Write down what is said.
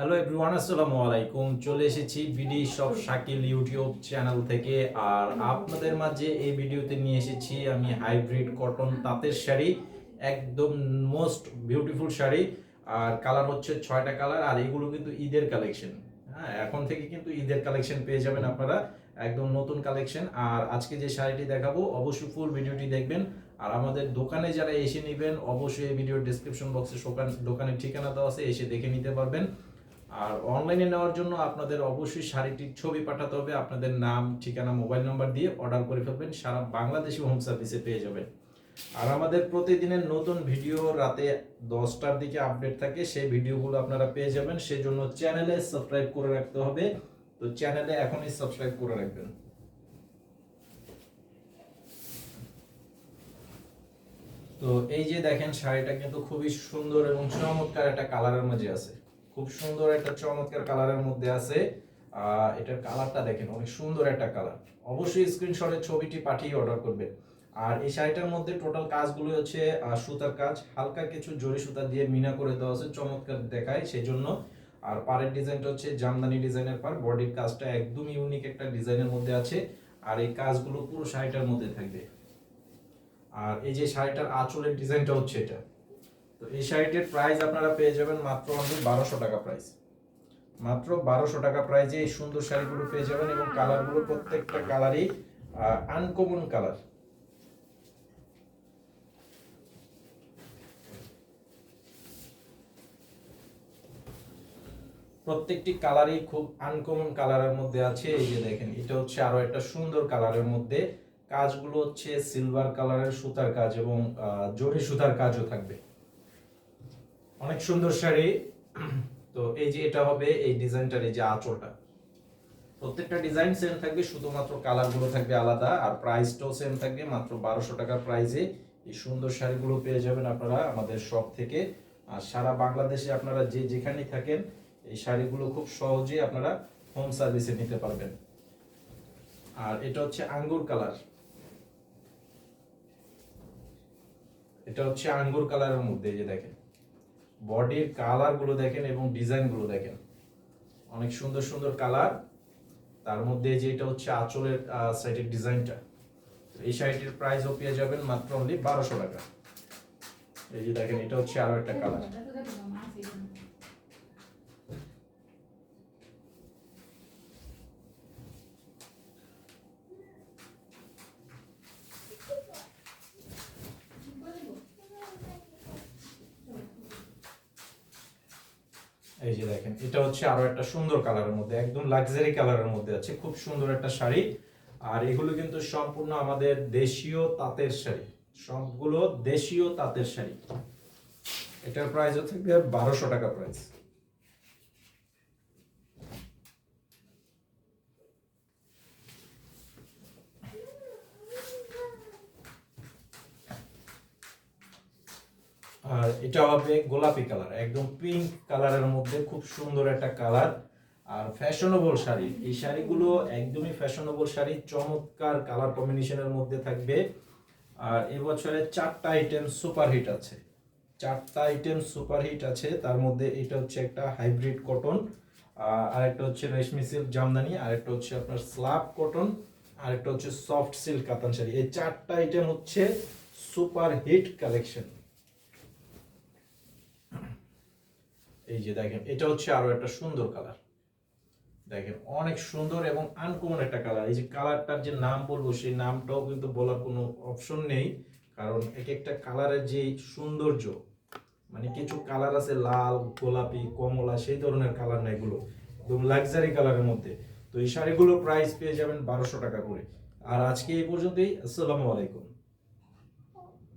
Hello everyone আসসালামু আলাইকুম। চলে এসেছি বিডি সব শাকিল ইউটিউব চ্যানেল থেকে। আর আপনাদের মাঝে এই ভিডিওতে নিয়ে এসেছি আমি হাইব্রিড কটন তাঁতের শাড়ি, একদম মোস্ট বিউটিফুল শাড়ি। আর কালার হচ্ছে ছয়টা কালার, আর এগুলো কিন্তু ঈদের কালেকশন। হ্যাঁ এখন থেকে কিন্তু ঈদের কালেকশন পেয়ে যাবেন আপনারা। একদম নতুন কালেকশন। আর আজকে যে শাড়িটি দেখাবো, অবশ্যই ফুল ভিডিওটি দেখবেন। আর আমাদের দোকানে যারা এসে নেবেন, অবশ্যই এই ভিডিওর ডিসক্রিপশন বক্সে দোকানের ঠিকানা দেওয়া আছে, এসে দেখে নিতে পারবেন। আর অনলাইনে নেওয়ার জন্য আপনাদের অবশ্যই শাড়িটির ছবি পাঠাতে হবে, আপনাদের নাম, ঠিকানা, মোবাইল নাম্বার দিয়ে অর্ডার করে ফেলবেন, সারা বাংলাদেশি হোম সার্ভিসে পেয়ে যাবেন। আর আমাদের প্রতিদিনের নতুন ভিডিও রাতে দশটার দিকে আপডেট থাকে, সেই ভিডিওগুলো আপনারা পেয়ে যাবেন সেই জন্য চ্যানেলে সাবস্ক্রাইব করে রাখতে হবে। তো চ্যানেলে এখনই সাবস্ক্রাইব করে রাখবেন। তো এই যে দেখেন, শাড়িটা কিন্তু খুবই সুন্দর এবং চমৎকার একটা কালারের মাঝে আছে। খুব সুন্দর একটা চমৎকার কালারের মধ্যে আছে। এটার কালারটা দেখেন, অনেক সুন্দর একটা কালার। অবশ্যই স্ক্রিনশটের ছবিটি পাঠিয়ে অর্ডার করবে আর এই শাড়িটার মধ্যে টোটাল কাজগুলো হচ্ছে সুতার কাজ। হালকা কিছু জরি সুতা দিয়ে মিনা করে দেওয়া আছে, চমৎকার দেখায় সেই জন্য আর পাড়ের ডিজাইনটা হচ্ছে জামদানি ডিজাইনের পার বডির কাজটা একদম ইউনিক একটা ডিজাইনের মধ্যে আছে। আর এই কাজগুলো পুরো শাড়িটার মধ্যে থাকবে। আর এই যে শাড়িটার আঁচলের ডিজাইনটা হচ্ছে এটা। তো এই শাড়িটির প্রাইস আপনারা পেয়ে যাবেন মাত্র অনলি বারোশো টাকা প্রাইস মাত্র বারোশো টাকা প্রাইজে এই সুন্দর শাড়িগুলো পেয়ে যাবেন এবং কালারগুলো প্রত্যেকটা কালারই আনকমন কালার প্রত্যেকটি কালারই খুব আনকমন কালারের মধ্যে আছে। এই যে দেখেন, এটা হচ্ছে আরও একটা সুন্দর কালারের মধ্যে। কাজগুলো হচ্ছে সিলভার কালারের সুতার কাজ এবং জরি সুতার কাজও থাকবে। অনেক সুন্দর শাড়ি। তো এই যে এটা হবে এই ডিজাইনটার এই যে আঁচলটা। প্রত্যেকটা ডিজাইন সেম থাকবে, শুধুমাত্র কালারগুলো থাকবে আলাদা আর প্রাইসটাও সেম থাকবে, মাত্র বারোশো টাকার প্রাইসে এই সুন্দর শাড়িগুলো পেয়ে যাবেন আপনারা আমাদের শপ থেকে। আর সারা বাংলাদেশে আপনারা যে যেখানেই থাকেন, এই শাড়িগুলো খুব সহজেই আপনারা হোম সার্ভিসে নিতে পারবেন। আর এটা হচ্ছে আঙ্গুর কালার। এটা হচ্ছে আঙ্গুর কালারের মধ্যে যে দেখেন। বডির কালারগুলো দেখেন এবং ডিজাইনগুলো দেখেন। অনেক সুন্দর সুন্দর কালার তার মধ্যে যেটা হচ্ছে আঁচলের সাইডের ডিজাইনটা এই শাড়িটির প্রাইসও পেয়ে যাবেন মাত্র অনলি বারোশো টাকা। এই যে দেখেন, এটা হচ্ছে আরও একটা কালার এই যে দেখেন, এটা হচ্ছে আরও একটা সুন্দর কালারের মধ্যে, একদম লাক্সারি কালারের মধ্যে আছে, খুব সুন্দর একটা শাড়ি। আর এগুলো কিন্তু সম্পূর্ণ আমাদের দেশীয় তাঁতের শাড়ি, সবগুলো দেশীয় তাঁতের শাড়ি। এটার প্রাইস হচ্ছে বারোশো টাকা প্রাইস আর এটা হবে গোলাপি কালার, একদম পিঙ্ক কালারের মধ্যে খুব সুন্দর একটা কালার। আর ফ্যাশনেবল শাড়ি, এই শাড়িগুলো একদমই ফ্যাশনেবল শাড়ি, চমৎকার কালার কম্বিনেশনের মধ্যে থাকবে। আর এবছরে চারটা আইটেম সুপার হিট আছে। চারটা আইটেম সুপার হিট আছে, তার মধ্যে এটা হচ্ছে একটা হাইব্রিড কটন আর একটা হচ্ছে রেশমি সিল্ক জামদানি আর একটা হচ্ছে আপনার স্ল্যাব কটন আর একটা হচ্ছে সফট সিল্ক কাতান শাড়ি। এই চারটা আইটেম হচ্ছে সুপার হিট কালেকশন এই যে দেখেন, এটা হচ্ছে আরও একটা সুন্দর কালার দেখেন, অনেক সুন্দর এবং আনকমন একটা কালার এই যে কালারটার যে নাম বলব, সেই নামটাও কিন্তু বলার কোনো অপশন নেই। কারণ এক একটা কালারের যে সৌন্দর্য মানে কিছু কালার আছে লাল, গোলাপি, কমলা, সেই ধরনের কালার না এগুলো। একদম লাক্সারি কালারের মধ্যে। তো এই শাড়িগুলো প্রাইস পেয়ে যাবেন বারোশো টাকা করে। আর আজকে এই পর্যন্তই। আসসালামু আলাইকুম।